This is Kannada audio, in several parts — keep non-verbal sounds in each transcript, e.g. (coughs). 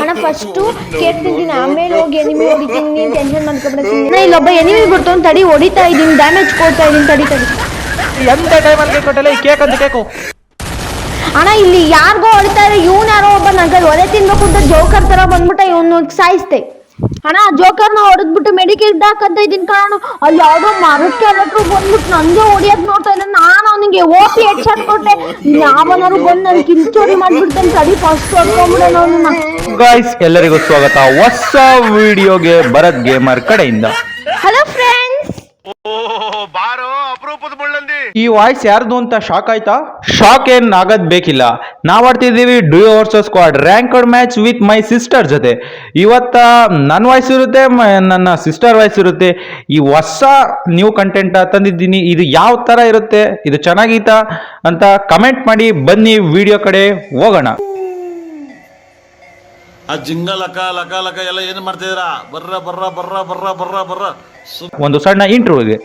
ಅಣ್ಣ ಫಸ್ಟು ಕೇಕ್ ತಿಂತೀನಿ ಆಮೇಲೆ ಹೋಗಿ ಎನಿಮಿ ಹೊಡಿತೀನಿ ನೀನು ಟೆನ್ಷನ್ ಮಾಡ್ಕೊಬೇಡ ಸುಮ್ಮನೆ ಇಲ್ಲೊಬ್ಬ ಎನಿಮಿ ಬರ್ತಾವ್ ತಡಿ ಹೊಡಿತಾ ಇದ್ದೀನಿ. ಡ್ಯಾಮೇಜ್ ಕೊಡ್ತಾ ಇದ್ದೀನಿ ತಡಿ ತಡಿ. ಎಂತ ಟೈಮಲ್ಲಿ ಕೇಕ್ ಕೊಟ್ಟಲ್ಲ? ಈ ಕೇಕ್ ಅಂತ ಕೇಕು. ಅಣ್ಣ ಇಲ್ಲಿ ಯಾರಿಗೋ ಹೊಡಿತಾ ಇದ್ರೆ. ಇವ್ನು ಯಾರೋ ಒಬ್ಬ ನಂಗೆ ಒಲೆ ತಿನ್ಬೇಕು ಅಂತ ಜೋಕರ್ ತರ ಬಂದ್ಬಿಟ್ಟ ಇವನು ಸಾಯಿಸ್ತೆ ಅಣ್ಣ ಜೋಕರ್ನ ಹೊಡೆದ್ಬಿಟ್ಟು ಮೆಡಿಕೇಟ್ ಅಂತ ಇದ್ದೀನಿ ಕಾರಣ ಅಲ್ಲಿ ಯಾವ್ದೋ ಮರಕ್ಕೆ ಹತ್ರ ಬಂದ್ಬಿಟ್ಟು ನಂಗೆ ಹೊಡಿಯಕ್ ನೋಡ್ತಾ ಇಲ್ಲ ನಾನು ಅವನಿಗೆ ಓಪಿ ಹೆಡ್ ಶಾಟ್ ಕೊಟ್ಟೆ. ಯಾವನಾರು ಬಂದು ನನ್ ಕಿಂಚೋರಿ ಮಾಡ್ಬಿಡ್ತಾನೆ ಸರಿ ಫಸ್ಟ್ ನಾನು ಗಾಯ್ಸ್ ಎಲ್ಲರಿಗೂ ಸ್ವಾಗತ. ಹೊಸ ವಿಡಿಯೋಗೆ ಭರತ್ ಗೇಮರ್ ಕಡೆಯಿಂದ. ಹಲೋ ಬಾರೋ, ಅಪರೂಪದ ಮುಳ್ಳಂದಿ. ಈ ವಾಯ್ಸ್ ಯಾರ್ದು ಅಂತ ಶಾಕ್ ಆಯ್ತಾ? ಶಾಕ್ ಏನ್ ಆಗದ್ ಬೇಕಿಲ್ಲ. ನಾವ್ ಆಡ್ತಿದ್ದೀವಿ duo versus squad ranked match with my sister ಜೊತೆ. ಇವತ್ತ ನನ್ನ ವಾಯ್ಸ್ ಇರುತ್ತೆ ನನ್ನ ಸಿಸ್ಟರ್ ವಾಯ್ಸ್ ಇರುತ್ತೆ. ಈ ಹೊಸ ನ್ಯೂ ಕಂಟೆಂಟ್ ತಂದಿದ್ದೀನಿ. ಇದು ಯಾವ ತರ ಇರುತ್ತೆ? ಇದು ಚೆನ್ನಾಗೀತಾ? ಅಂತ ಕಮೆಂಟ್ ಮಾಡಿ. ಬನ್ನಿ ವಿಡಿಯೋ ಕಡೆ ಹೋಗೋಣ. ಆ ಜಿಂಗ ಲಕ ಲಕ ಲಕ ಎಲ್ಲ ಏನು ಮಾಡ್ತಿದ್ದೀರಾ? ಬರ್ರ ಬರ್ರ ಬರ್ರ ಬರ್ರ ಬರ್ರ ಬರ್ರ. ಸು ಒಂದು ಸಣ್ಣ ಇಂಟ್ರೂ ಇದೆ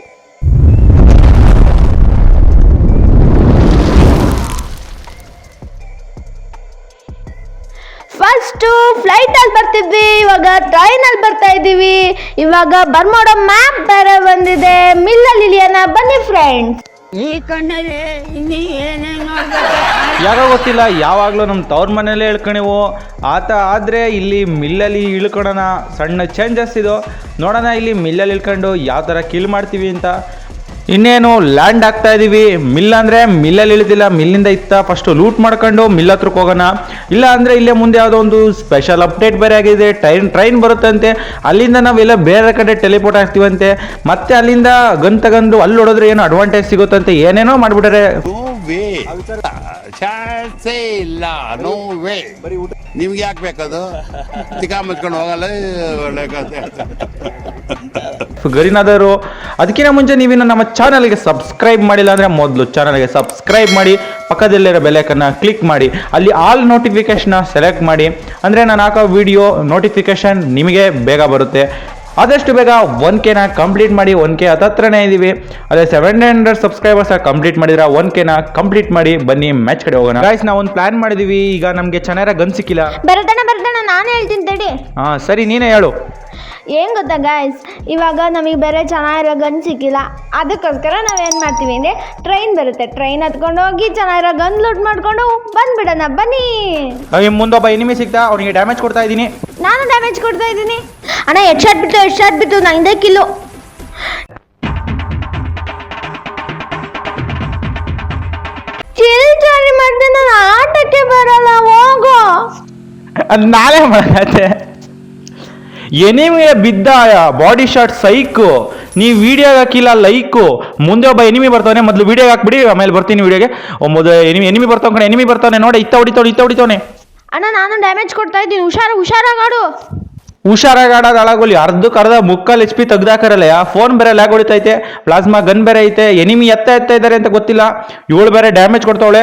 ಫಸ್ಟು ಫ್ಲೈಟ್ ಅಲ್ಲಿ ಬರ್ತಿದ್ವಿ ಇವಾಗ ಟ್ರೈನ್ ಅಲ್ಲಿ ಬರ್ತಾ ಇದೀವಿ ಇವಾಗ ಬರ್ಮೋಡ ಮ್ಯಾಪ್ ಬೇರೆ ಬಂದಿದೆ. ಮಿಲ್ಲಲ್ಲಿ ಇಳಿಯೋಣ ಬನ್ನಿ ಫ್ರೆಂಡ್ಸ್ ಈ ಕಣ್ಣಲ್ಲಿ ಇನ್ನೀ ಏನೇನು ನೋಡ್ಬೇಕು. ಯಾರೋ ಗೊತ್ತಿಲ್ಲ, ಯಾವಾಗಲೂ ನಮ್ಮ ತವ್ರ ಮನೇಲೇ ಇಳ್ಕೊಣಿವು. ಆತ ಆದರೆ ಇಲ್ಲಿ ಮಿಲ್ಲಲ್ಲಿ ಇಳ್ಕೊಳೋಣ ಸಣ್ಣ ಚೇಂಜಸ್ ಇದು. ನೋಡೋಣ ಇಲ್ಲಿ ಮಿಲ್ಲಲ್ಲಿ ಇಳ್ಕೊಂಡು ಯಾವ ಥರ ಕಿಲ್ ಮಾಡ್ತೀವಿ ಅಂತ. ಇನ್ನೇನು ಲ್ಯಾಂಡ್ ಆಗ್ತಾ ಇದ್ದೀವಿ ಮಿಲ್ ಅಂದರೆ ಮಿಲ್ಲಲ್ಲಿ ಇಳಿದಿಲ್ಲ, ಮಿಲ್ಲಿಂದ ಇತ್ತ ಫಸ್ಟು ಲೂಟ್ ಮಾಡ್ಕೊಂಡು ಮಿಲ್ ಹತ್ರಕ್ಕೆ ಹೋಗೋಣ. ಇಲ್ಲ ಅಂದರೆ ಇಲ್ಲೇ ಮುಂದೆ ಯಾವುದೋ ಒಂದು ಸ್ಪೆಷಲ್ ಅಪ್ಡೇಟ್ ಬೇರೆ ಆಗಿದೆ. ಟ್ರೈನ್ ಟ್ರೈನ್ ಬರುತ್ತಂತೆ. ಅಲ್ಲಿಂದ ನಾವೆಲ್ಲ ಬೇರೆ ಕಡೆ ಟೆಲಿಪೋರ್ಟ್ ಆಗ್ತೀವಂತೆ ಮತ್ತೆ ಅಲ್ಲಿಂದ ಗನ್ ತಗೊಂಡು ಅಲ್ಲಿ ಹೊಡೋದ್ರೆ ಏನೋ ಅಡ್ವಾಂಟೇಜ್ ಸಿಗುತ್ತಂತೆ? ಏನೇನೋ ಮಾಡ್ಬಿಟ್ಟಾರೆ ನೋ ವೇ ಚಾನ್ಸೇ ಇಲ್ಲ ನೋ ವೇ ನಿಮ್ಗೆ ಯಾಕೆ ಬೇಕದು? ಚಿಕಾ ಮುಚ್ಕೊಂಡು ಹೋಗಲ್ಲ. ಗರಿನಾದರು, ಅದಕ್ಕಿಂತ ಮುಂಚೆ ನೀವಿನ್ನು ನಮ್ಮ ಚಾನಲ್ಗೆ ಸಬ್ಸ್ಕ್ರೈಬ್ ಮಾಡಿಲ್ಲ ಅಂದರೆ ಮೊದಲು ಚಾನಲ್ಗೆ ಸಬ್ಸ್ಕ್ರೈಬ್ ಮಾಡಿ, ಪಕ್ಕದಲ್ಲಿರೋ ಬೆಲೆಕನ್ನು ಕ್ಲಿಕ್ ಮಾಡಿ, ಅಲ್ಲಿ ಆಲ್ ನೋಟಿಫಿಕೇಶನ್ನ ಸೆಲೆಕ್ಟ್ ಮಾಡಿ. ಅಂದರೆ ನಾನು ಹಾಕೋ ವಿಡಿಯೋ ನೋಟಿಫಿಕೇಶನ್ ನಿಮಗೆ ಬೇಗ ಬರುತ್ತೆ. ಆದಷ್ಟು ಬೇಗ ಒನ್ ಕೆನ ಕಂಪ್ಲೀಟ್ ಮಾಡಿ ಒನ್ ಕೆ ಹತ್ತತ್ರನೇ ಇದ್ದೀವಿ ಅದೇ ಸೆವೆನ್ ಹಂಡ್ರೆಡ್ ಸಬ್ಸ್ಕ್ರೈಬರ್ಸ್ ಕಂಪ್ಲೀಟ್ ಮಾಡಿದ್ರೆ ಒನ್ ಕೆನ ಕಂಪ್ಲೀಟ್ ಮಾಡಿ ಬನ್ನಿ ಮ್ಯಾಚ್ ಕಡೆ ಹೋಗೋಣ. ಗಾಯ್ಸ್ ನಾವು ಒಂದು ಪ್ಲಾನ್ ಮಾಡಿದೀವಿ. ಈಗ ನಮಗೆ ಚೆನ್ನಾಗಿ ಗನ್ ಸಿಕ್ಕಿಲ್ಲ. ಬರತಣ ಬರತಣ ನಾನು ಹೇಳ್ತೀನಿ ತಡಿ. ಹಾಂ ಸರಿ ನೀನೇ ಹೇಳು. ಏನ್ ಗೊತ್ತಾ ಗಾಯ್ಸ್ ಇವಾಗ ನಮಗೆ ಬೇರೆ ಚೆನ್ನಾಗಿರೋ ಗನ್ ಸಿಕ್ಕಿಲ್ಲ. ಅದಕ್ಕೋಸ್ಕರ ನಾವೇನು ಮಾಡ್ತೀವಿ ಅಂದರೆ ಟ್ರೈನ್ ಬರುತ್ತೆ. ಟ್ರೈನ್ ಹತ್ಕೊಂಡು ಹೋಗಿ ಚೆನ್ನಾಗಿರೋ ಗನ್ ಲೂಟ್ ಮಾಡ್ಕೊಂಡು ಬಂದ್ಬಿಡೋಣ. ಬನ್ನಿ. ಅಯ್ಯ, ಮುಂದೊಬ್ಬ ಎನಿಮಿ ಸಿಗ್ತಾ ಅವನಿಗೆ ಡ್ಯಾಮೇಜ್ ಕೊಡ್ತಾ ಇದ್ದೀನಿ. ನಾನು ಡ್ಯಾಮೇಜ್ ಕೊಡ್ತಾ ಇದ್ದೀನಿ. ಅಣ್ಣ ಎಷ್ಟು ಶಾಟ್ ಬಿತ್ತು ಎಷ್ಟು ಶಾಟ್ ಬಿತ್ತು? ನಂದೇ ಕಿಲ್ಲು ಚಿಲ್ಚಾರಿ ಮಾಡ್ದೆ ನಾನು ಆಟಕ್ಕೆ ಬರಲ್ಲ ಹೋಗೋ. ಅದು ನಾಳೆ ಮಾಡತ್ತೆ ಎನಿಮಿಗೆ ಬಿದ್ದ ಬಾಡಿ ಶಾಟ್ ಸೈಕು. ನೀವು ವಿಡಿಯೋಗೆ ಹಾಕಿಲ್ಲ, ಲೈಕು. ಮುಂದೆ ಒಬ್ಬ ಎನಿಮಿ ಬರ್ತಾನೆ ಮೊದಲು ವಿಡಿಯೋಗೆ ಹಾಕ್ಬಿಡಿ, ಆಮೇಲೆ ಬರ್ತೀನಿ ವಿಡಿಯೋಗೆ ಮೊದಲು ಎನಿಮಿ ಎನಿಮಿ ಬರ್ತಾವ ಎನಿಮಿ ಬರ್ತಾನೆ ನೋಡಿ, ಇತ್ತ ಹೊಡಿತಾವ್, ಇತ್ತ ಹೊಡಿತಾವನೆ. ಅಣ್ಣ, ನಾನು ಡ್ಯಾಮೇಜ್ ಕೊಡ್ತಾ ಇದ್ದೀನಿ. ಹುಷಾರು ಹುಷಾರಾಗಾಡು ಹುಷಾರಾಗಿ ಆಡೋದು ಹಾಳಾಗೋಲಿ ಅರ್ಧಕ್ಕೆ ಅರ್ಧ ಮುಕ್ಕಲ್ ಎಚ್ ಪಿ ತೆಗ್ದಾಕರಲ್ಲ ಫೋನ್ ಬೇರೆ ಲ್ಯಾಗ್ ಹೊಡಿತೈತೆ ಪ್ಲಾಸ್ಮಾ ಗನ್ ಬೇರೆ ಐತೆ ಎನಿಮಿ ಎತ್ತ ಎತ್ತ ಇದ್ದಾರೆ ಅಂತ ಗೊತ್ತಿಲ್ಲ. ಇವಳು ಬೇರೆ ಡ್ಯಾಮೇಜ್ ಕೊಡ್ತಾವಳೆ.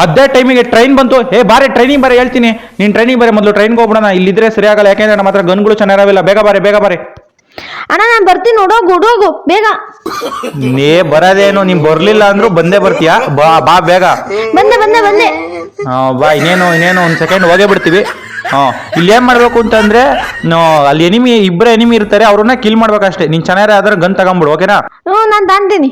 ಅದೇ ಟೈಮಿಗೆ ಟ್ರೈನ್ ಬಂತು. ಏ, ಬಾರೆ ಟ್ರೈನಿಂಗ್ ಬಾರೆ ಹೇಳ್ತೀನಿ. ನೀನು ಟ್ರೈನಿಂಗ್ ಬಾರೆ ಮೊದಲು ಟ್ರೈನ್ಗೆ ಹೋಗ್ಬಿಡೋಣ. ಇಲ್ಲಿದ್ರೆ ಸರಿಯಾಗಲ್ಲ ಯಾಕೆಂದ್ರೆ ನಮ್ಮ ಹತ್ರ ಗನ್ಗಳು ಚೆನ್ನಾಗಿರಲ್ಲ. ಬೇಗ ಬಾರೆ ಬೇಗ ಬಾರೆ. ಅಣ್ಣ ನಾನ್ ಬರ್ತೀನಿ ನೋಡೋಗು ಹುಡುಗು ಬೇಗ. ನೀ ಬರೋದೇನು ನೀನ್ ಬರ್ಲಿಲ್ಲ ಅಂದ್ರು ಬಂದೇ ಬರ್ತೀಯಾ? ಬಾ ಬಾ ಬೇಗ. ಬಂದೆ ಬಂದೆ ಬಂದೆ. ಆ, ಬಾ ಇನ್ನೇನು ಇನ್ನೇನು ಒಂದ್ ಸೆಕೆಂಡ್ ಹೋಗೇ ಬಿಡ್ತೀವಿ. ಹಾ ಇಲ್ಲಿ ಏನ್ ಮಾಡ್ಬೇಕು ಅಂತಂದ್ರೆ ನೋ ಅಲ್ಲಿ ಎನಿಮಿ ಇಬ್ರ ಎನಿಮಿ ಇರ್ತಾರೆ ಅವ್ರನ್ನ ಕಿಲ್ ಮಾಡ್ಬೇಕಷ್ಟೇ. ನೀನ್ ಚೆನ್ನಾಗಿ ಆದ್ರೆ ಗನ್ ತಗೊಂಬಿಡು ಓಕೆನಾ ನಾನ್ ನಾನು ತಾಂತೀನಿ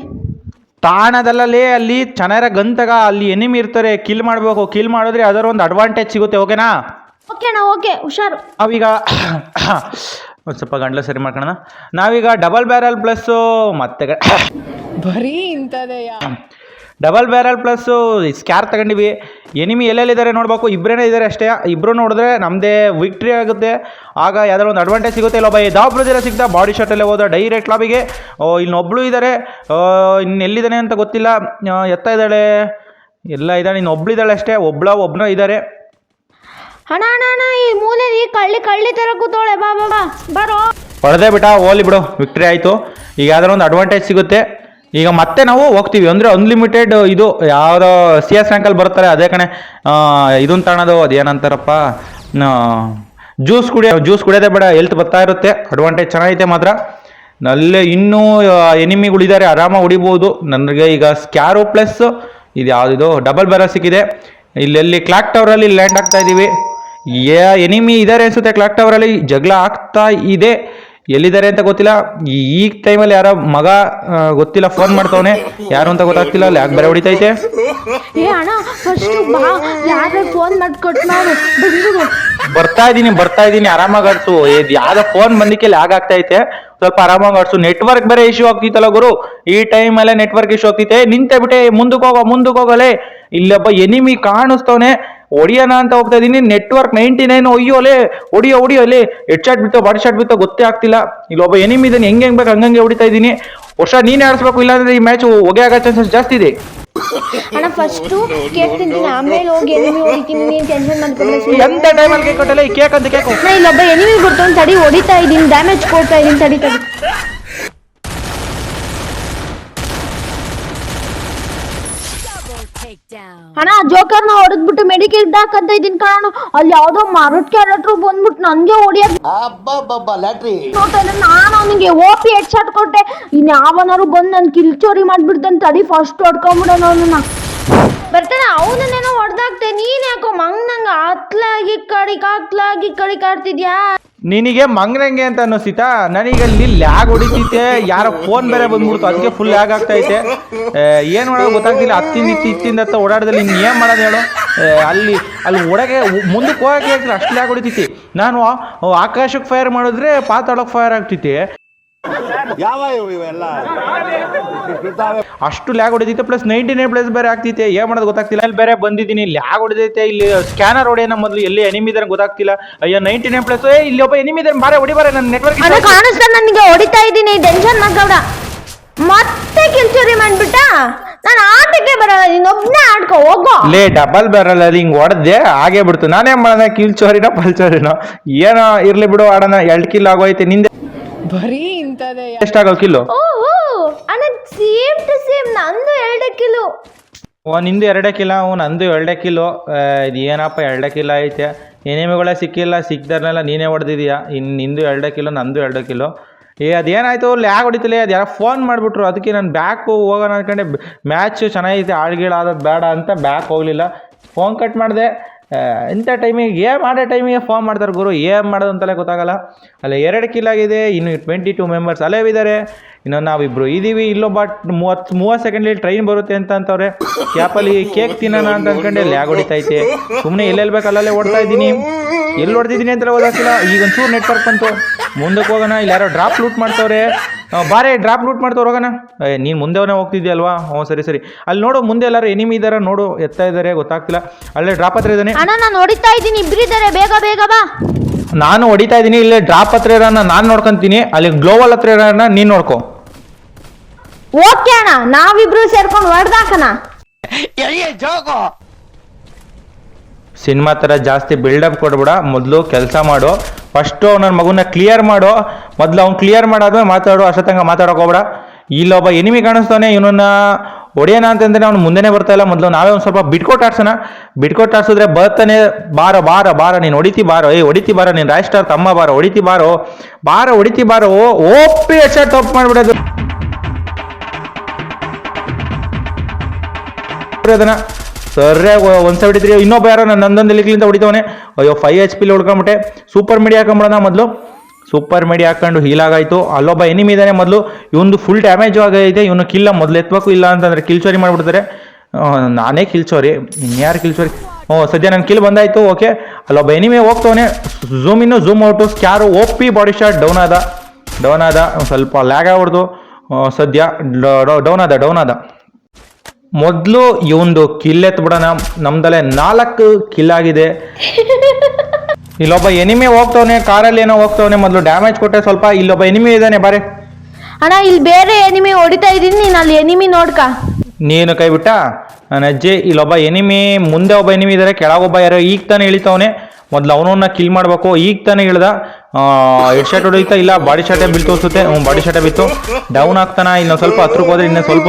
ತಾಣದಲ್ಲೇ ಅಲ್ಲಿ ಚೆನ್ನಾರ ಗನ್ ತಗ ಅಲ್ಲಿ ಎನಿಮಿ ಇರ್ತಾರೆ ಕಿಲ್ ಮಾಡ್ಬೇಕು ಕಿಲ್ ಮಾಡಿದ್ರೆ ಅದರ ಒಂದು ಅಡ್ವಾಂಟೇಜ್ ಸಿಗುತ್ತೆ ಓಕೆನಾ ಓಕೆ ಅಣ್ಣ ಓಕೆ ಹುಷಾರು. ನಾವೀಗ ಒಂದು ಸ್ವಲ್ಪ ಗಂಟ್ಲು ಸರಿ ಮಾಡ್ಕೊಳ್ಳೋಣ ನಾವೀಗ ಡಬಲ್ ಬ್ಯಾರಲ್ ಪ್ಲಸ್ಸು ಮತ್ತೆ (coughs) ಬರೀ ಇಂಥದೆಯ? ಡಬಲ್ ಬ್ಯಾರಲ್ ಪ್ಲಸ್ಸು ಸ್ಕ್ಯಾರ್ ತಗೊಂಡಿವಿ. ಎನಿಮಿ ಎಲ್ಲೆಲ್ಲಿದ್ದಾರೆ ನೋಡಬೇಕು? ಇಬ್ಬರೇನೇ ಇದ್ದಾರೆ ಅಷ್ಟೇ. ಇಬ್ಬರು ನೋಡಿದ್ರೆ ನಮ್ಮದೇ ವಿಕ್ಟ್ರಿ ಆಗುತ್ತೆ. ಆಗ ಯಾವ್ದಾದ್ರು ಒಂದು ಅಡ್ವಾಂಟೇಜ್ ಸಿಗುತ್ತೆ. ಇಲ್ಲ ಒಬ್ಬ ದಾವ್ ಬ್ರದರ ಸಿಗ್ತಾ ಬಾಡಿ ಶಾಟಲ್ಲೇ ಹೋದ ಡೈರೆಕ್ಟ್ ಲಾಬಿಗೆ ಇನ್ನೊಬ್ಳು ಇದ್ದಾರೆ ಇನ್ನು ಎಲ್ಲಿದ್ದಾನೆ ಅಂತ ಗೊತ್ತಿಲ್ಲ. ಎತ್ತ ಇದ್ದಾಳೆ? ಎಲ್ಲ ಇದ್ದಾಳೆ. ಇನ್ನು ಒಬ್ಳಿದ್ದಾಳೆ ಅಷ್ಟೇ. ಒಬ್ಳ ಒಬ್ಬನ ಇದ್ದಾರೆ ಅಣ್ಣ ಅಣ್ಣ ಅಣ್ಣ, ಈ ಮೂಲೆಲಿ ಕಳ್ಳಿ ಕಳ್ಳಿ ತರ ಕೂತೋಳೆ ಬಾ ಬಾ ಬಾ. ಬರೋ. ಹೊಡೆದೇ ಬಿಟ್ಟ ಹೋಲಿ ಬಿಡು. ವಿಕ್ಟ್ರಿ ಆಯಿತು. ಈಗ ಯಾವ್ದಾರ ಒಂದು ಅಡ್ವಾಂಟೇಜ್ ಸಿಗುತ್ತೆ. ಈಗ ಮತ್ತೆ ನಾವು ಹೋಗ್ತೀವಿ. ಅಂದರೆ ಅನ್ಲಿಮಿಟೆಡ್ ಇದು, ಯಾವುದೋ ಸಿ ಎಸ್ ರ್ಯಾಂಕಲ್ಲಿ ಬರ್ತಾರೆ. ಅದೇ ಕಣೆ ಇದನ್ನ ತಗೊಳೋದು ಅದೇನಂತಾರಪ್ಪ ಜ್ಯೂಸ್ ಕುಡಿಯೋ ಜ್ಯೂಸ್ ಕುಡಿಯೋದೇ ಬೇಡ. ಹೆಲ್ತ್ ಬರ್ತಾ ಇರುತ್ತೆ. ಅಡ್ವಾಂಟೇಜ್ ಚೆನ್ನಾಗೈತೆ ಮಾತ್ರ. ಅಲ್ಲೇ ಇನ್ನೂ ಎನಿಮಿಗಳಿದ್ದಾರೆ ಆರಾಮಾಗಿ ಹೊಡಿಬೋದು. ನನಗೆ ಈಗ ಸ್ಕ್ಯಾರು ಪ್ಲಸ್ ಇದು ಯಾವುದಿದು ಡಬಲ್ ಬ್ಯಾರ ಸಿಕ್ಕಿದೆ. ಇಲ್ಲೆಲ್ಲಿ ಕ್ಲಾಕ್ ಟವರಲ್ಲಿ ಲ್ಯಾಂಡ್ ಆಗ್ತಾ ಇದ್ದೀವಿ ಏ ಎನಿಮಿ ಇದಾರೆ ಅನ್ಸುತ್ತೆ ಕ್ಲಾಕ್ ಟವರಲ್ಲಿ ಜಗಳ ಆಗ್ತಾ ಇದೆ. ಎಲ್ಲಿದ್ದಾರೆ ಅಂತ ಗೊತ್ತಿಲ್ಲ. ಈ- ಟೈಮ್ ಟೈಮಲ್ಲಿ ಯಾರೋ ಮಗ ಗೊತ್ತಿಲ್ಲ ಫೋನ್ ಮಾಡ್ತಾವನೆ. ಯಾರು ಅಂತ ಗೊತ್ತಾಗ್ತಿಲ್ಲ ಅಲ್ಲಿ ಯಾಕೆ ಬೇರೆ ಹೊಡಿತೈತೆ. ಏ ಅಣ್ಣ ಫಸ್ಟ್ ಬಾ. ಯಾರು ಫೋನ್ ಮಾಡಿ ಕಟ್ ಮಾಡು. ಬಂದ್ರು ಬರ್ತಾ ಇದೀನಿ ಬರ್ತಾ ಇದೀನಿ ಆರಾಮಾಗಿ ಆಡ್ಸು. ಇದು ಯಾವ್ದೋ ಫೋನ್ ಬಂದಿಕ್ಕೆ ಲ್ಯಾಗ್ ಆಗ್ತೈತೆ. ಸ್ವಲ್ಪ ಆರಾಮಾಗಿ ಆಡ್ಸು. ನೆಟ್ವರ್ಕ್ ಬೇರೆ ಇಶ್ಯೂ ಆಗ್ತಿತ್ತಲ್ಲ ಗುರು. ಈ ಟೈಮ್ ಅಲ್ಲೇ ನೆಟ್ವರ್ಕ್ ಇಶ್ಯೂ ಆಗ್ತೈತೆ ನಿಂತೆ ಬಿಟ್ಟೆ ಮುಂದಕ್ಕೆ ಹೋಗೋ ಮುಂದಕ್ಕೆ ಹೋಗಲೇ. ಇಲ್ಲೊಬ್ಬ ಎನಿಮಿ ಕಾಣಿಸ್ತವನೆ. ಹೊಡಿಯೋಣ ಅಂತ ಹೋಗ್ತಾ ಇದ್ದೀನಿ ನೆಟ್ವರ್ಕ್ ನೈಂಟಿ ನೈನ್ ಒಯ್ಯೋಲೆ ಹೊಡಿಯೋ ಅಲ್ಲಿ ಎಡ್ ಶಾಟ್ ಬಿತ್ತೋ ಬಾಡಿ ಶಾಟ್ ಬಿತ್ತೋ ಗೊತ್ತೇ ಆಗ್ತಿಲ್ಲ. ಇಲ್ಲೊಬ್ಬ ಎನಿಮಿ ಇದನ್ನು ಹೆಂಗೆ ಹೆಂಗ್ ಬೇಕು ಹಂಗಂಗೆ ಹೊಡಿತಾ ಇದ್ದೀನಿ ವರ್ಷ ನೀನೇ ಆಡಿಸ್ಬೇಕು ಇಲ್ಲಾಂದ್ರೆ ಈ ಮ್ಯಾಚ್ ಹೊಗೆ ಆಗೋ ಚಾನ್ಸಸ್ ಜಾಸ್ತಿ ಇದೆ. ಅಣ್ಣ ಫಸ್ಟು ಕೇಕ್ ತಿಂತೀನಿ ಆಮೇಲೆ ಹೋಗಿ ಎನಿಮಿ ಹೊಡಿತೀನಿ ನೀನು ಟೆನ್ಷನ್ ಮಾಡ್ಕೊಂಡ್ರೆ ಎಂತ ಟೈಮಲ್ಲಿ ಕೇಕ್ ಕೊಟ್ಟಲ್ಲ ಈ ಕೇಕ್ ಅಂತ ಕೇಕು ನಾ ಇಲ್ಲೊಬ್ಬ ಎನಿಮಿ ಗೊತ್ತೊಂದು ತಡಿ ಹೊಡಿತಾ ಇದ್ದೀನಿ ಡ್ಯಾಮೇಜ್ ಕೊಡ್ತಾ ಇದ್ದೀನಿ ತಡಿ ತಡಿ. ಅಣ್ಣ ಜೋಕರ್ನ ಹೊಡೆದ್ಬಿಟ್ಟು ಮೆಡಿಕೇಟ್ ಅಂತ ಇದೀನಿ ಕಾಣು ಅಲ್ಲಿ ಯಾವ್ದೋ ಮಾರುಟ್ ಕ್ಯಾರೆಕ್ಟರ್ ಬಂದ್ಬಿಟ್ಟು ನನ್ಗೆ ಹೊಡಿಯೋದು. ಇದ್ದಾನೆ. ನಾನು ಅವನಿಗೆ ಓಪಿ ಹೆಡ್ ಶಾಟ್ ಕೊಟ್ಟೆ. ಇನ್ ಯಾವನಾರು ಬಂದು ನನ್ ಕಿಲ್ ಚೋರಿ ಮಾಡ್ಬಿಡ್ತಾನೆ ತಡಿ ಫಸ್ಟ್ ಹೊಡ್ಕೊಂಬಿಡೋಣ ಅವನನ್ನ. ಬರ್ತಾನೆ ಅವನನ್ನೇನೋ ಹೊಡೆದಾಕ್ತೆ. ನೀನ್ ಯಾಕೋ ಮಂಗ್ ನಂಗೆ ಅತ್ಲಾಗಿ ಕಡಿಕ್ ಹಾಕ್ಲಾಗಿ ಕಡಿಕ್ ಆಡ್ತಿದ್ಯಾ? ನಿನಗೆ ಮಂಗನಂಗೆ ಅಂತ ಅನ್ನಿಸ್ತಿತಾ ನನಗೆ ಅಲ್ಲಿ ಲ್ಯಾಗ್ ಹೊಡಿತೈತೆ, ಯಾರೋ ಫೋನ್ ಬೇರೆ ಬಂದ್ಬಿಡ್ತು, ಅದಕ್ಕೆ ಫುಲ್ ಲ್ಯಾಗ್ ಆಗ್ತೈತೆ. ಏನು ಮಾಡೋದು ಗೊತ್ತಾಗ್ತಿಲ್ಲ ಹತ್ತಿಂದ ಇತ್ತು, ಇತ್ತಿಂದ ಹತ್ತ ಓಡಾಡದಲ್ಲಿ ಇನ್ನು ಏನು ಮಾಡೋದು ಹೇಳು? ಅಲ್ಲಿ ಅಲ್ಲಿ ಒಡಗೆ ಮುಂದಕ್ಕೆ ಹೋಗಕ್ಕೆ ಅಷ್ಟು ಲ್ಯಾಗ್ ಹೊಡಿತೈತಿ? ನಾನು ಆಕಾಶಕ್ಕೆ ಫೈರ್ ಮಾಡಿದ್ರೆ ಪಾತಾಳಕ್ಕೆ ಫೈರ್ ಆಗ್ತೈತಿ. ಅಷ್ಟು ಲ್ಯಾಗ್ ಹೊಡಿತೈತೆ ಪ್ಲಸ್ ನೈಂಟಿ ನೈನ್ ಪ್ಲಸ್ ಬೇರೆ ಆಗ್ತೈತೆ. ಏನ್ ಮಾಡೋದು ಗೊತ್ತಾಗ್ತಿಲ್ಲ. ಅಲ್ಲಿ ಬೇರೆ ಬಂದಿದ್ದೀನಿ ಲ್ಯಾಗ್ ಹೊಡಿತೈತೆ. ಇಲ್ಲಿ ಸ್ಕ್ಯಾನರ್ ಹೊಡೆಯೋಣ ಮೊದಲು ಎಲ್ಲಿ ಎನಿಮಿ ಇದಾರೆ ಗೊತ್ತಾಗ್ತಿಲ್ಲ. ಅಯ್ಯೋ ನೈಂಟಿ ನೈನ್ ಪ್ಲಸ್ ಏ ಇಲ್ಲಿ ಒಬ್ಬ ಎನಿಮಿ ಇದಾರೆ ಬಾರೆ ಹೊಡಿಬಾರೆ ನನ್ನ ನೆಟ್ವರ್ಕ್ ಅಣ್ಣ ಕಾಣಿಸ್ತಾ ನನಗೆ ಹೊಡಿತಾ ಇದ್ದೀನಿ ಟೆನ್ಷನ್ ಮಗೌಡ ಮತ್ತೆ ಕಿಲ್ ಚೋರಿ ಮಾಡ್ಬಿಟ್ಟ? ನಾನು ಆಟಕ್ಕೆ ಬರಲ್ಲ ನೀನೊಬ್ನೇ ಆಡ್ಕೊ ಹೋಗೋ. ಲೇ ಡಬಲ್ ಬ್ಯಾರಲ್ ಅಲ್ಲಿ ಹಿಂಗ್ ಹೊಡೆದೆ ಹಾಗೆ ಬಿಡ್ತು. ನಾನೇ ಮಾಡೋಣ ಕಿಲ್ ಚೋರಿನ ಪಲ್ ಚೋರಿನ ಏನೋ ಇರ್ಲಿ ಬಿಡು ಆಡೋಣ. ಎರಡು ಕಿಲ್ ಆಗೋಯ್ತೆ ನಿಂದೆ. ಬರೀ ಇಂಥದೇ ಎಷ್ಟಾಗೋ ಕಿಲೋ? ಓಹೋ ಅಣ್ಣ ಸೇಮ್ ಟು ಸೇಮ್ ನಂದು ಎರಡೇ ಕಿಲೋ. ಓ ನಿಂದು ಎರಡೇ ಕಿಲೋ ಅವು ನಂದು ಎರಡೇ ಕಿಲೋ. ಇದು ಏನಪ್ಪ ಎರಡೇ ಕಿಲೋ ಐತೆ? ಎನಿಮಿಗಳೇ ಸಿಕ್ಕಿಲ್ಲ ಸಿಕ್ದರ್ನೆಲ್ಲ ನೀನೇ ಹೊಡೆದಿದ್ಯಾ ಇನ್ನು ನಿಂದು ಎರಡೇ ಕಿಲೋ ನಂದು ಎರಡೇ ಕಿಲೋ. ಏ ಅದೇನಾಯ್ತು ಲ್ಯಾಗ್ ಹೊಡಿತಿಲ್ಲ ಅದು ಯಾರೋ ಫೋನ್ ಮಾಡಿಬಿಟ್ರು. ಅದಕ್ಕೆ ನಾನು ಬ್ಯಾಕು ಹೋಗೋಣ ಅನ್ಕೊಂಡೆ. ಮ್ಯಾಚ್ ಚೆನ್ನಾಗೈತೆ ಆಳ್ಗೀಳಾದದ್ದು ಬೇಡ ಅಂತ ಬ್ಯಾಕ್ ಹೋಗಲಿಲ್ಲ. ಫೋನ್ ಕಟ್ ಮಾಡಿದೆ. ಇಂಥ ಟೈಮಿಗೆ ಏ ಮಾಡೋ ಟೈಮಿಗೆ ಫಾರ್ಮ್ ಮಾಡ್ತಾರೆ ಗುರು. ಏನು ಮಾಡೋದು ಅಂತಲೇ ಗೊತ್ತಾಗಲ್ಲ. ಅಲ್ಲ ಎರಡು ಕಿಲ್ ಆಗಿದೆ, ಇನ್ನು ಟ್ವೆಂಟಿ ಟೂ ಮೆಂಬರ್ಸ್ ಅಲ್ಲೇ ಇದ್ದಾರೆ ಇನ್ನು ನಾವಿಬ್ರು ಇಲ್ಲೋ ಬಟ್ ಮೂವತ್ತು ಮೂವತ್ತು ಸೆಕೆಂಡಲ್ಲಿ ಟ್ರೈನ್ ಬರುತ್ತೆ ಅಂತ ಅಂತವ್ರೆ. ಕ್ಯಾಪಲ್ಲಿ ಕೇಕ್ ತಿನ್ನೋಣ ಅಂತ ಅಂದ್ಕೊಂಡೆ ಲ್ಯಾಗ್ ಹೊಡಿತೈತೆ. ಸುಮ್ಮನೆ ಎಲ್ಲೆಲ್ಲಿ ಬೇಕು ಅಲ್ಲಲ್ಲೇ ಓಡ್ತಾ ಇದ್ದೀನಿ. ಎಲ್ಲಿ ಹೊಡ್ದಿದ್ದೀನಿ ಅಂತ ಓದಾಕಿಲ್ಲ ಈಗ ಒಂಚೂರು ನೆಟ್ವರ್ಕ್ ಬಂತು. ಮುಂದಕ್ಕೆ ಹೋಗೋಣ. ಇಲ್ಲಿ ಯಾರೋ ಡ್ರಾಪ್ ಲೂಟ್ ಮಾಡ್ತವ್ರೆ. ಬಾರೆ ಡ್ರಾಪ್ ಲೂಟ್ ಮಾಡ್ತವ್ರು ಹೋಗೋಣ. ಏ ನೀನು ಮುಂದೆವನೇ ಹೋಗ್ತಿದ್ಯಲ್ವಾ ಹ್ಞೂ ಸರಿ ಸರಿ. ಅಲ್ಲಿ ನೋಡು ಮುಂದೆ ಎಲ್ಲರೂ ಎನಿಮಿ ಇದ್ದಾರೆ ನೋಡು ಎತ್ತಾ ಇದ್ದಾರೆ ಗೊತ್ತಾಗ್ತಿಲ್ಲ. ಅಲ್ಲೇ ಡ್ರಾಪ್ ಹತ್ರ ಇದ್ದಾನೆ. ಅಣ್ಣ ನಾನು ಹೊಡಿತಾ ಇದ್ದೀನಿ ಇಬ್ಬರಿದ್ದಾರೆ ಬೇಗ ಬೇಗ ಬಾ. ನಾನು ಹೊಡಿತಾ ಇದ್ದೀನಿ ಇಲ್ಲೇ ಡ್ರಾಪ್ ಹತ್ರ ಇರೋಣ ನಾನು ನೋಡ್ಕೊಂತೀನಿ ಅಲ್ಲಿ ಗ್ಲೋವಲ್ ಹತ್ರ ಇರೋಣ ನೀನು ನೋಡ್ಕೊ. ಓಕೆ ಅಣ್ಣ ನಾವಿಬ್ರು ಸೇರ್ಕೊಂಡು ಹೊಡೆದಾಕಣ. ಸಿನಿಮಾ ಥರ ಜಾಸ್ತಿ ಬಿಲ್ಡಪ್ ಕೊಡ್ಬೇಡ ಮೊದಲು ಕೆಲಸ ಮಾಡು. ಫಸ್ಟು ಅವ್ನ ಮಗುನ ಕ್ಲಿಯರ್ ಮಾಡು. ಮೊದಲು ಅವ್ನು ಕ್ಲಿಯರ್ ಮಾಡಾದ್ಮೇಲೆ ಮಾತಾಡು, ಅಷ್ಟೊತ್ತಂಗೆ ಮಾತಾಡೋಕೆ ಹೋಗ್ಬೇಡ. ಇಲ್ಲೊಬ್ಬ ಎನಿಮಿ ಕಾಣಿಸ್ತಾನೆ, ಇವನನ್ನ ಹೊಡೆಯೋಣ ಅಂತಂದ್ರೆ ಅವ್ನು ಮುಂದೆನೇ ಬರ್ತಾ ಮೊದಲು ನಾವೇ ಒಂದು ಸ್ವಲ್ಪ ಬಿಟ್ಕೊಟ್ಟು ಆಡ್ಸೋಣ. ಬಿಟ್ಕೊಟ್ಟು ಆಡ್ಸಿದ್ರೆ ಬರ್ತಾನೆ, ಬಾರ ಬಾರ ಬಾರ, ನೀನು ಹೊಡಿತಿ ಬಾರೋ, ಏ, ಹೊಡಿತಿ ಬಾರೋ, ನೀನು ರಾಯ್ ಸ್ಟಾರ್, ತಮ್ಮ ಬಾರ, ಹೊಡಿತಿ ಬಾರೋ, ಬಾರ, ಹೊಡಿತಿ ಬಾರೋ ಓಪಿ ಹೆಡ್ ತಪ್ಪು ಮಾಡಿಬಿಡೋದು. ಅದನ್ನ ಸರಿಯಾಗಿ ಒನ್ ಸೆವೆಂಟಿ ತ್ರೀ ಇನ್ನೊಬ್ಬ ಯಾರೋ ನನ್ನ ನಂದೊಂದು ಇಲ್ಲಿಂದ ಹೊಡಿತವನೆ. ಅಯ್ಯೋ ಫೈವ್ ಎಚ್ ಪಿಲಿ ಹೊಡ್ಕೊಂಬಿಟ್ಟೆ ಸೂಪರ್ ಮೀಡಿಯಾ ಹಾಕೊಂಬಿಡೋಣ ಮೊದಲು. ಸೂಪರ್ ಮಿಡಿ ಹಾಕೊಂಡು ಹೀಲಾಗಾಯಿತು ಅಲ್ಲೊಬ್ಬ ಎನಿಮಿ ಇದ್ದಾನೆ ಮೊದಲು. ಇವೊಂದು ಫುಲ್ ಡ್ಯಾಮೇಜ್ ಆಗೈತೆ. ಇವನು ಕಿಲ್ಲ ಮೊದಲು ಎತ್ತಬೇಕು ಇಲ್ಲ ಅಂತಂದ್ರೆ ಕಿಲ್ಚೋರಿ ಮಾಡಿಬಿಡ್ತಾರೆ. ನಾನೇ ಕಿಲ್ಚೋರಿ ಇನ್ಯಾರು ಕಿಲ್ಚೋರಿ ಓ, ಸದ್ಯ ನನ್ನ ಕಿಲ್ ಬಂದಾಯಿತು. ಓಕೆ ಅಲ್ಲೊಬ್ಬ ಎನಿಮಿ ಹೋಗ್ತವನೆ. ಝೂಮ್ ಇನ್ನು zoom out scar O P body shot down ಆದ. ಡೌನ್ ಆದ. ಸ್ವಲ್ಪ ಲ್ಯಾಗ್ ಆಗ್ಬಿಡ್ದು. ಸದ್ಯ ಡೌನ್ ಆದ ಡೌನ್ ಆದ. ಮೊದಲು ಇವೊಂದು ಕಿಲ್ ಎತ್ಬಿಡೋಣ ನಮ್ದಲ್ಲೇ ನಾಲ್ಕು ಕಿಲ್ ಆಗಿದೆ. (laughs) ಇಲ್ಲೊಬ್ಬ ಎನಿಮೆ ಹೋಗ್ತವನೆ ಕಾರಲ್ಲಿ ಏನೋ ಹೋಗ್ತವನೆ ಮೊದಲು ಡ್ಯಾಮೇಜ್ ಕೊಟ್ಟೆ ಸ್ವಲ್ಪ ಇಲ್ಲೊಬ್ಬ ಎನಿಮಿ ಇದ್ದಾನೆ ಬಾರೆ. ಅಣ್ಣ ಇಲ್ಲಿ ಬೇರೆ ಎನಿಮಿ ಹೊಡಿತಾ ಇದ್ದೀನಿ ನೀನು ಅಲ್ಲಿ ಎನಿಮಿ ನೋಡ್ಕ. ನೀನು ಕೈ ಬಿಟ್ಟ? ನನ್ನ ಅಜ್ಜಿ ಇಲ್ಲೊಬ್ಬ ಎನಿಮಿ ಮುಂದೆ ಒಬ್ಬ ಎನಿಮಿ ಇದ್ದಾರೆ ಕೆಳಗೊಬ್ಬ ಯಾರೋ ಈಗ ತಾನೇ ಇಳಿತವನೆ. ಮೊದಲು ಅವನನ್ನ ಕಿಲ್ ಮಾಡಬೇಕು ಈಗ ತಾನೇ ಇಳ್ದ. ಹೆಡ್ ಶಾಟ್ ಹೊಡಿತಾ ಇಲ್ಲ ಬಾಡಿ ಶಾಟೇ ತೋರಿಸುತ್ತೆ ಹ್ಞೂ ಬಾಡಿ ಶಾಟೇ ಬಿತ್ತು ಡೌನ್ ಆಗ್ತಾನೆ? ಇನ್ನೊಂದು ಸ್ವಲ್ಪ ಹತ್ರಕ್ಕೆ ಹೋದ್ರೆ ಇನ್ನೂ ಸ್ವಲ್ಪ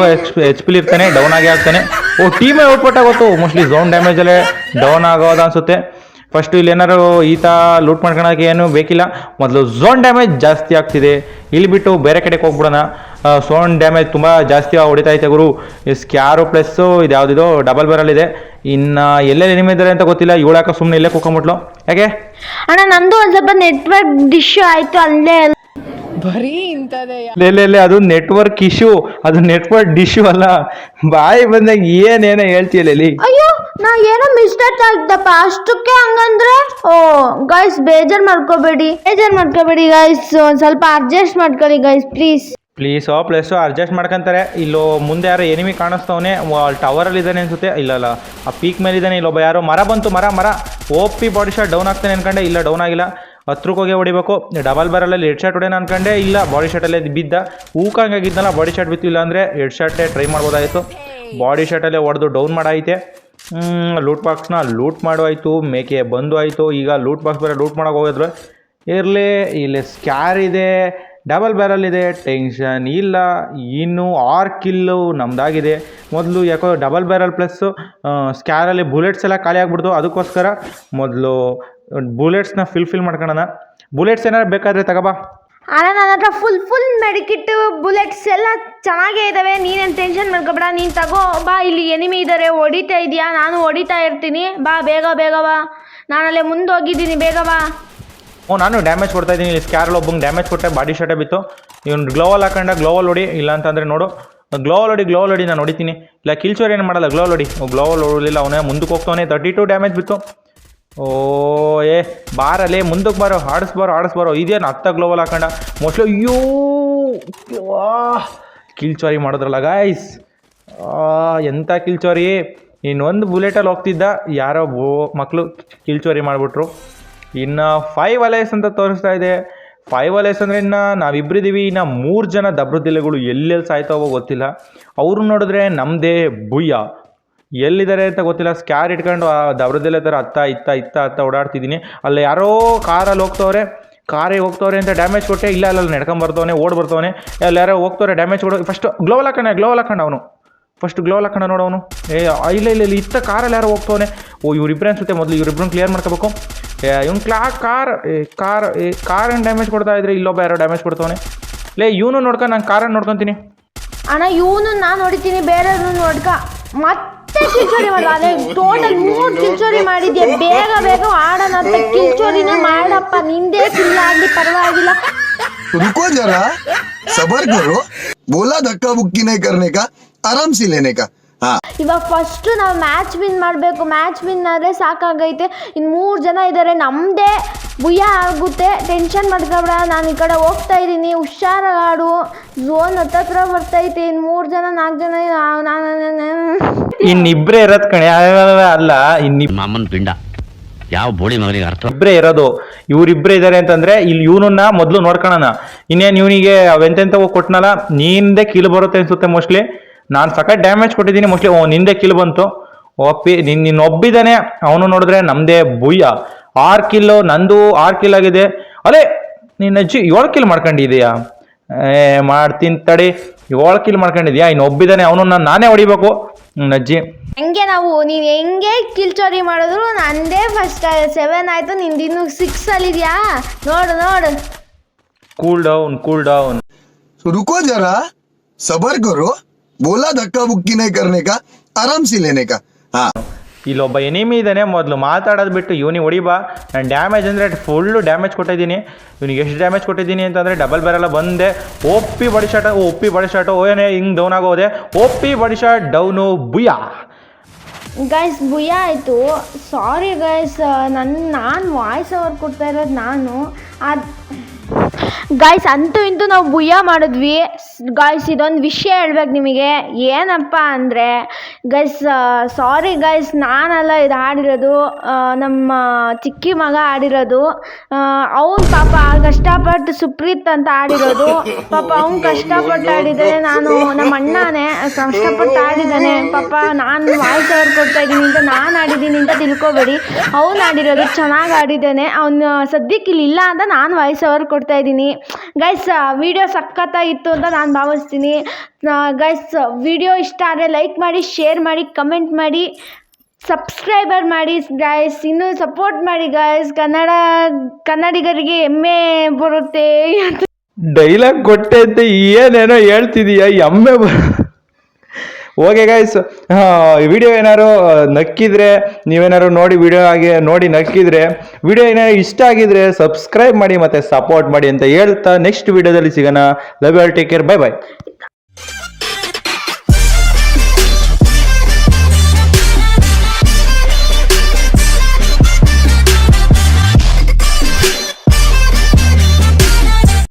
ಎಚ್ ಪಿಲ್ ಇರ್ತಾನೆ ಡೌನ್ ಆಗೇ ಆಗ್ತಾನೆ. ಓ ಟೀಮೇ ಔಟ್ಪಟ್ ಆಗೋತು ಮೋಸ್ಟ್ಲಿ ಝೋನ್ ಡ್ಯಾಮೇಜಲ್ಲೇ ಡೌನ್ ಆಗೋದು ಅನ್ಸುತ್ತೆ. ಫಸ್ಟು ಇಲ್ಲಿ ಏನಾರು ಈತ ಲೂಟ್ ಮಾಡ್ಕೊಳಕ್ಕೆ ಏನು ಬೇಕಿಲ್ಲ. ಮೊದಲು ಝೋನ್ ಡ್ಯಾಮೇಜ್ ಜಾಸ್ತಿ ಆಗ್ತಿದೆ. ಇಲ್ಲಿ ಬಿಟ್ಟು ಬೇರೆ ಕಡೆಗೆ ಹೋಗ್ಬಿಡೋಣ. ಝೋನ್ ಡ್ಯಾಮೇಜ್ ತುಂಬ ಜಾಸ್ತಿ ಹೊಡಿತಾ ಐತೆ ಗುರು. ಸ್ಕ್ಯಾರು ಪ್ಲಸ್ಸು ಇದು ಯಾವುದಿದೋ ಡಬಲ್ ಬರಲ್ಲಿದೆ ಇನ್ನು ಎಲ್ಲೆಲ್ಲಿ ಎನಿಮಿ ಇದ್ದಾರೆ ಅಂತ ಗೊತ್ತಿಲ್ಲ. ಇವಳಾಕ ಸುಮ್ಮನೆ ಇಲ್ಲೇ ಕೂಕೊಂಬಿಟ್ಲು ಯಾಕೆ? ಅಣ್ಣ ನಂದು ಒಂದ್ ಸ್ವಲ್ಪ ನೆಟ್ವರ್ಕ್ ಡಿಶ್ಯೂ ಆಯ್ತು ಅಲ್ಲೇ ಬರೀ ಇಂಥದೇ ಲೇ ಲೇ ಲೇ, ಅದು ನೆಟ್ವರ್ಕ್ ಇಶ್ಯೂ ಅದು ನೆಟ್ವರ್ಕ್ ಇಶ್ಯೂ ಅಲ್ಲ. ಬಾಯಿ ಬಂದಾಗ ಏನೇನೋ ಹೇಳ್ತೀಯಲ್ಲ ಲೇಲಿ ಅಯ್ಯೋ ನಾ ಏನೋ ಮಿಸ್ಟೇಕ್ ಆಗ್ತಪ್ಪ ಅಷ್ಟಕ್ಕೆ ಹಂಗಂದ್ರೆ ಓ ಗೈಸ್ ಬೇಜಾರು ಮಾಡ್ಕೋಬೇಡಿ ಬೇಜಾರು ಮಾಡ್ಕೋಬೇಡಿ ಗೈಸ್ ಒಂದು ಸ್ವಲ್ಪ ಅಡ್ಜಸ್ಟ್ ಮಾಡ್ಕೊಳ್ಳಿ guys please please O plus adjust ಮಾಡ್ಕೊಂತಾರೆ. ಇಲ್ಲೋ, ಮುಂದೆ ಯಾರೋ ಎನಿಮಿ ಕಾಣಿಸ್ತವನೆ ಟವರಲ್ಲಿ ಇದ್ದಾನೆ ಅನ್ಸುತ್ತೆ. ಇಲ್ಲ ಅಲ್ಲ ಆ ಪೀಕ್ ಮೇಲೆ ಇದ್ದಾನೆ, ಇಲ್ಲೊಬ್ಬ ಯಾರೋ ಮರ ಬಂತು, ಮರ ಮರ. O P body shot down ಆಗ್ತಾನೆ ಅನ್ಕೊಂಡೆ. ಇಲ್ಲ ಡೌನ್ ಆಗಿಲ್ಲ. ಹತ್ರಕ್ಕೆ ಹೋಗಿ ಹೊಡಿಬೇಕು. ಡಬಲ್ ಬರಲಲ್ಲಿ ಹೆಡ್ ಶಾಟ್ ಹೊಡೆಯೋಣ ಅನ್ಕೊಂಡೆ. ಇಲ್ಲ ಬಾಡಿ ಶಾಟಲ್ಲೇ ಬಿದ್ದ. ಹೂಕಂಗಾಗಿದ್ದಲ್ಲ ಬಾಡಿ ಶಾಟ್ ಬಿತ್ತು ಇಲ್ಲ ಅಂದರೆ ಹೆಡ್ ಶಾಟೇ ಟ್ರೈ ಮಾಡ್ಬೋದಾಯಿತು. ಬಾಡಿ ಶಾಟಲ್ಲೇ ಹೊಡೆದು ಡೌನ್ ಮಾಡಾಯಿತೆ. ಲೂಟ್ ಬಾಕ್ಸ್ನ ಲೂಟ್ ಮಾಡೋಯ್ತು ಮೇಕೆ ಬಂದು ಆಯಿತು. ಈಗ ಲೂಟ್ ಬಾಕ್ಸ್ ಬೇರೆ ಲೂಟ್ ಮಾಡೋಕೆ ಹೋಗಿದ್ರು. ಇರಲಿ, ಇಲ್ಲಿ ಸ್ಕ್ಯಾರ್ ಇದೆ. ಡಬಲ್ ಬ್ಯಾರಲ್ ಇದೆ ಟೆನ್ಷನ್ ಇಲ್ಲ, ಇನ್ನು ಆರ್ ಕಿಲ್ಲು ನಮ್ದಾಗಿದೆ. ಮೊದಲು ಯಾಕೋ ಡಬಲ್ ಬ್ಯಾರಲ್ ಪ್ಲಸ್ಸು ಸ್ಕ್ಯಾರಲ್ಲಿ ಬುಲೆಟ್ಸ್ ಎಲ್ಲ ಖಾಲಿ ಆಗ್ಬಿಡ್ತು. ಅದಕ್ಕೋಸ್ಕರ ಮೊದಲು ಬುಲೆಟ್ಸ್ನ ಫಿಲ್ ಫಿಲ್ ಮಾಡ್ಕೊಳ್ಳೋಣ ಬುಲೆಟ್ಸ್ ಏನಾರು ಬೇಕಾದರೆ ತಗೋಬಾ. ಅಣ್ಣ ನನ್ನ ಹತ್ರ ಫುಲ್ ಫುಲ್ ಮೆಡಿಕಿಟ್ ಬುಲೆಟ್ಸ್ ಎಲ್ಲ ಚೆನ್ನಾಗೇ ಇದ್ದಾವೆ ನೀನೇನು ಟೆನ್ಷನ್ ಮಾಡ್ಕೊಬೇಡ, ನೀನು ತಗೋ. ಬಾ, ಇಲ್ಲಿ ಎನಿಮಿ ಇದ್ದಾರೆ ಹೊಡಿತಾ ಇದೆಯಾ? ನಾನು ಹೊಡಿತಾ ಇರ್ತೀನಿ. ಬಾ, ಬೇಗ ಬೇಗ ಬಾ. ನಾನಲ್ಲೇ ಮುಂದೆ ಹೋಗಿದ್ದೀನಿ ಬೇಗ ಬಾ. ಹ್ಞೂ ನಾನು ಡ್ಯಾಮೇಜ್ ಕೊಡ್ತಾ ಇದ್ದೀನಿ. ಇಲ್ಲಿ ಸ್ಕ್ಯಾರಲ್ಲಿ ಒಬ್ಬಂಗೆ ಡ್ಯಾಮೇಜ್ ಕೊಟ್ಟೆ ಬಾಡಿ ಶಾಟೇ ಬಿತ್ತು. ಇವ್ನು ಗ್ಲೋವಲ್ ಹಾಕೊಂಡ ಗ್ಲೋವಲ್ ಹೊಡಿ, ಇಲ್ಲ ಅಂತಂದರೆ ನೋಡು. ಗ್ಲೋವಲ್ ಹೊಡಿ ಗ್ಲೋವಲ್ ಹೊಡಿ, ನಾನು ಹೊಡಿತೀನಿ. ಇಲ್ಲ, ಕಿಲ್ಚೋರ್ ಏನು ಮಾಡಲ್ಲ ಗ್ಲೋವಲ್ ಹೊಡಿ. ಗ್ಲೋವಲ್ ಹೊಡಲಿಲ್ಲ ಅವನೇ, ಮುಂದಕ್ಕೆ ಹೋಗ್ತಾನೆ ತರ್ಟಿ ಟು ಡ್ಯಾಮೇಜ್ ಬಿತ್ತು. ಓ, ಏ, ಬಾರಲ್ಲೇ ಮುಂದಕ್ಕೆ ಬಾರೋ, ಆಡಿಸ್ಬಾರೋ ಆಡಿಸ್ಬಾರೋ. ಇದೇನು ಹತ್ತ ಗ್ಲೋವಲ್ ಹಾಕೊಂಡ. ಮೋಸ್ಟ್ಲಿ, ಅಯ್ಯೋ ಕಿಲ್ಚೋರಿ ಮಾಡಿದ್ರಲ್ಲ ಗಾಯ್ಸ್ ಎಂಥ ಕಿಲ್ಚೋರಿ. ಇನ್ನೊಂದು ಬುಲೆಟಲ್ಲಿ ಹೋಗ್ತಿದ್ದ, ಯಾರೋ ಮಕ್ಕಳು ಕಿಲ್ಚೋರಿ ಮಾಡಿಬಿಟ್ರು. ಇನ್ನು ಫೈವ್ ಅಲೈಸ್ ಅಂತ ತೋರಿಸ್ತಾ ಇದೆ. ಫೈವ್ ಅಲೈಸ್ ಅಂದರೆ ಇನ್ನು ನಾವಿಬ್ಬರಿದ್ದೀವಿ ಇನ್ನು ಮೂರು ಜನ ದಬ್ರದಿಲೆಗಳು ಎಲ್ಲೆಲ್ಲಿ ಸಾಯ್ತಾವೋ ಗೊತ್ತಿಲ್ಲ. ಅವರು ನೋಡಿದ್ರೆ ನಮ್ಮದೇ ಬುಯ್ಯ ಎಲ್ಲಿದ್ದಾರೆ ಅಂತ ಗೊತ್ತಿಲ್ಲ. ಸ್ಕ್ಯಾರ್ ಇಟ್ಕೊಂಡು ಆ ದಬ್ರದಿಲೆ ಥರ ಅತ್ತ ಇತ್ತ ಇತ್ತ ಅತ್ತ ಓಡಾಡ್ತಿದ್ದೀನಿ. ಅಲ್ಲಿ ಯಾರೋ ಕಾರಲ್ಲಿ ಹೋಗ್ತವ್ರೆ, ಕಾರಿಗೆ ಹೋಗ್ತವ್ರೆ ಅಂತ ಡ್ಯಾಮೇಜ್ ಕೊಟ್ಟೆ, ಇಲ್ಲ ಅಲ್ಲ ನಡ್ಕೊಂಬರ್ತವನೆ ಓಡಿ ಬರ್ತವನೆ. ಅಲ್ಲಿ ಯಾರೋ ಹೋಗ್ತವ್ರೆ ಡ್ಯಾಮೇಜ್ ಕೊಡೋ. ಫಸ್ಟ್ ಗ್ಲೋವಲ್ ಹಾಕೊಂಡ ಗ್ಲೋವಲ್ ಹಾಕೊಂಡು ಅವನು. ಫಸ್ಟ್ ಗ್ಲೋವಲ್ ಹಾಕೊಂಡ ನೋಡೋನು ಏ ಇಲ್ಲ ಇಲ್ಲ ಇಲ್ಲ, ಇತ್ತ ಕಾರಲ್ಲಿ ಯಾರೋ ಹೋಗ್ತವನೆ. ಓ, ಇವ್ರಿಬ್ರೆ ಅನ್ಸುತ್ತೆ, ಮೊದಲು ಇವ್ರಿಬ್ರನ್ನ ಕ್ಲಿಯರ್ ಮಾಡ್ಕೋಬೇಕು. ಇವ್ನು ಕ್ಲಾ ಕಾರ್ ಕಾರ್ ಕಾರ್ ಏನು ಡ್ಯಾಮೇಜ್ ಕೊಡ್ತಾ ಇದ್ರೆ ಇಲ್ಲೊಬ್ಬ ಯಾರೋ ಡ್ಯಾಮೇಜ್ ಕೊಡ್ತವನೆ ಲೇ ಇವನು ನೋಡ್ಕೊಂಡು ನಾನು ಕಾರನ್ನು ನೋಡ್ಕೊತೀನಿ ಅಣ್ಣ ಇವನು ನಾನು ಹೊಡಿತೀನಿ ಬೇರೆ ನೋಡ್ಕ ಮತ್ತೆ ಕಿಲ್ಚೋರಿ ಮಾಡ ಅದೇ ಟೋಟಲ್ ಮೂರು ಕಿಲ್ಚೋರಿ ಮಾಡಿದ್ಯಾ ಬೇಗ ಬೇಗ ಆಡೋಣ ಅಂತ ಕಿಲ್ಚೋರಿನೇ ಮಾಡಪ್ಪ ನಿಂದೇ ಕಿಲ್ಲ ಆಗಲಿ ಪರವಾಗಿಲ್ಲ रुको जरा सबर करो बोला धक्का बुक्की नहीं करने का आराम से लेने का हाँ ಇವಾಗ ಫಸ್ಟ್ ನಾವು ಮ್ಯಾಚ್ ವಿನ್ ಮಾಡಬೇಕು. ಮ್ಯಾಚ್ ವಿನ್ ಆದರೆ ಸಾಕಾಗೈತೆ. ಇನ್ನು ಮೂರು ಜನ ಇದ್ದಾರೆ ನಮ್ಮದೇ ಭುಯ ಆಗುತ್ತೆ. ಟೆನ್ಷನ್ ಮಾಡ್ಕೊಬೇಡ. ನಾನು ಈ ಕಡೆ ಹೋಗ್ತಾ ಇದ್ದೀನಿ. ಹುಷಾರಾಗಿ. ಆಡು ಝೋನ್ ಹತ್ತತ್ರ ಬರ್ತೈತೆ. ಇನ್ನು ಮೂರು ಜನ ನಾಲ್ಕು ಜನ ನಾನು ಇನ್ನಿಬ್ಬರೇ ಇರೋದು ಕಣೆ. ಅಲ್ಲ ಇನ್ನಿ ಮಾಮನ್ ಪಿಂಡ. ಯಾವ ಬೋಳಿ ಮಗನಿಗೆ ಅರ್ಥ? ಇಬ್ಬರೇ ಇರೋದು. ಇವರಿಬ್ಬರೇ ಇದ್ದಾರೆ ಅಂತಂದ್ರೆ ಇಲ್ಲಿ ಇವನನ್ನ ಮೊದಲು ನೋಡ್ಕೊಳಣ ಇನ್ನೇನು ಇವನಿಗೆ ಅವೆಂತೆಂತವು ಕೊಟ್ನಲ್ಲ ನೀನ್ದೆ ಕೀಲು ಬರುತ್ತೆ ಅನ್ಸುತ್ತೆ ಮೋಸ್ಟ್ಲಿ ನಾನು ಸಖತ್ ಡ್ಯಾಮೇಜ್ ಕೊಟ್ಟಿದ್ದೀನಿ. ಮೋಸ್ಟ್ಲಿ ನಿಂದೆ ಕಿಲ್ ಬಂತು. ಒಪ್ಪಿ ನಿನ್ ನಿನ್ನ ಒಬ್ಬಿದ್ದಾನೆ. ಅವನು ನೋಡಿದ್ರೆ ನಮ್ಮದೇ ಬುಯ್ಯ ಆರು ಕಿಲ್ಲು ನಂದು ಆರು ಕಿಲ್ ಆಗಿದೆ. ಅಲೇ ನಿನ್ನ ಅಜ್ಜಿ ಏಳು ಕಿಲ್ ಮಾಡ್ಕೊಂಡಿದೀಯಾ ಏ ಮಾಡ್ತೀನಿ ತಡಿ. ಏಳು ಕಿಲ್ ಮಾಡ್ಕೊಂಡಿದ್ಯಾ ಇನ್ನು ಒಬ್ಬಿದ್ದಾನೆ. ಅವನನ್ನ ನಾನೇ ಹೊಡಿಬೇಕು. ನಿನ್ನ ಅಜ್ಜಿ. ಹೆಂಗೆ ನಾವು ನೀನು ಹೆಂಗೆ ಕಿಲ್ ಚೋರಿ ಮಾಡಿದ್ರು? ನಂದೇ ಫಸ್ಟ್ ಸೆವೆನ್ ಆಯ್ತು. ನಿಂದು ಇನ್ನು ಸಿಕ್ಸ್ ಅಲ್ಲಿದ್ಯಾ? ನೋಡು ನೋಡು. ಕೂಲ್ ಡೌನ್ ಕೂಲ್ ಡೌನ್ ರುಕೋ ಜರ. ಸಬರ್ಗರು. बोला धक्का बुक्की नहीं करने का आराम से लेने का हाँ ಇಲ್ಲೊಬ್ಬ ಎನಿಮಿ ಇದ್ದಾನೆ ಮೊದಲು ಮಾತಾಡೋದು ಬಿಟ್ಟು ಇವನಿಗೆ ಹೊಡಿಬಾ ನಾನು ಡ್ಯಾಮೇಜ್ ಅಂದರೆ ಫುಲ್ಲು ಡ್ಯಾಮೇಜ್ ಕೊಟ್ಟಿದ್ದೀನಿ ಇವನಿಗೆ ಎಷ್ಟು ಡ್ಯಾಮೇಜ್ ಕೊಟ್ಟಿದ್ದೀನಿ ಅಂತಂದರೆ ಡಬಲ್ ಬೇರೆಲ್ಲ ಬಂದೆ ಒಪ್ಪಿ ಬಡಿ ಶಾಟ್ ಒಪ್ಪಿ ಬಡಿ ಶಾಟು ಓನೇ ಹಿಂಗೆ ಡೌನ್ ಆಗೋದೆ ಒಪ್ಪಿ ಬಡಿ shot down booyah guys booyah ಆಯಿತು ಸಾರಿ ಗೈಸ್ ನನ್ನ ನಾನು ವಾಯ್ಸ್ ಓವರ್ ಕೊಡ್ತಾ ಇರೋದು ನಾನು ಅದು ಗಾಯ್ಸ್ ಅಂತೂ ಇಂತೂ ನಾವು ಭುಯ್ಯ ಮಾಡಿದ್ವಿ. ಗಾಯ್ಸ್ ಇದೊಂದು ವಿಷಯ ಹೇಳ್ಬೇಕು ನಿಮಗೆ. ಏನಪ್ಪ ಅಂದರೆ ಗೈಸ್ ಸಾರಿ ಗೈಸ್ ನಾನಲ್ಲ ಇದು ಆಡಿರೋದು ನಮ್ಮ ಚಿಕ್ಕಿ ಮಗ ಆಡಿರೋದು ಅವ್ನು ಪಾಪ ಕಷ್ಟಪಟ್ಟು ಸುಪ್ರೀತ್ ಅಂತ ಆಡಿರೋದು ಪಾಪ ಅವ್ನು ಕಷ್ಟಪಟ್ಟು ಆಡಿದ್ದಾನೆ ನಾನು ನಮ್ಮ ಅಣ್ಣನೇ ಕಷ್ಟಪಟ್ಟು ಆಡಿದ್ದಾನೆ ಪಾಪ ನಾನು ವಾಯ್ಸ್ ಅವ್ರು ಕೊಡ್ತಾ ಇದ್ದೀನಿ ಅಂತ ನಾನು ಆಡಿದ್ದೀನಿ ಅಂತ ತಿಳ್ಕೊಬೇಡಿ. ಅವ್ನು ಆಡಿರೋದು ಚೆನ್ನಾಗಿ ಆಡಿದ್ದಾನೆ ಅವನು ಸದ್ಯಕ್ಕೆ ಇಲ್ಲಿ ಇಲ್ಲ ಅಂತ ನಾನು ವಾಯ್ಸ್ ಓವರ್ ಕೊಡ್ತಾ ಇದ್ದೀನಿ. ಗೈಸ್ ವಿಡಿಯೋ ಸಖತ್ತಾಗಿತ್ತು ಅಂತ ನಾನು ಭಾವಿಸ್ತೀನಿ. ಗೈಸ್ ವಿಡಿಯೋ ಇಷ್ಟ ಆದರೆ ಲೈಕ್ ಮಾಡಿ ಶೇರ್ ಮಾಡಿ ಕಮೆಂಟ್ ಮಾಡಿ ಸಬ್ಸ್ಕ್ರೈಬರ್ ಮಾಡಿ ಗಾಯ್ಸ್ ಇನ್ನೂ ಸಪೋರ್ಟ್ ಮಾಡಿ ಗಾಯ್ಸ್ ಕನ್ನಡ, ಕನ್ನಡಿಗರಿಗೆ ಹೆಮ್ಮೆ ಬರುತ್ತೆ ಡೈಲಾಗ್ ಕೊಟ್ಟೆ ಅಂತ ಏನೇನೋ ಹೇಳ್ತಿದೀಯ? ಎಮ್ಮೆ ಬ ಓಕೆ ಗೈಸ್ ವಿಡಿಯೋ ಏನಾದ್ರು ನಕ್ಕಿದ್ರೆ, ನೀವೇನಾದ್ರು ನೋಡಿ ವಿಡಿಯೋ ಆಗಿ ನೋಡಿ ನಕ್ಕಿದ್ರೆ ವಿಡಿಯೋ ಏನಾದ್ರು ಇಷ್ಟ ಆಗಿದ್ರೆ ಸಬ್ಸ್ಕ್ರೈಬ್ ಮಾಡಿ ಮತ್ತೆ ಸಪೋರ್ಟ್ ಮಾಡಿ ಅಂತ ಹೇಳ್ತಾ ನೆಕ್ಸ್ಟ್ ವಿಡಿಯೋದಲ್ಲಿ ಸಿಗೋಣ. Love all take care bye bye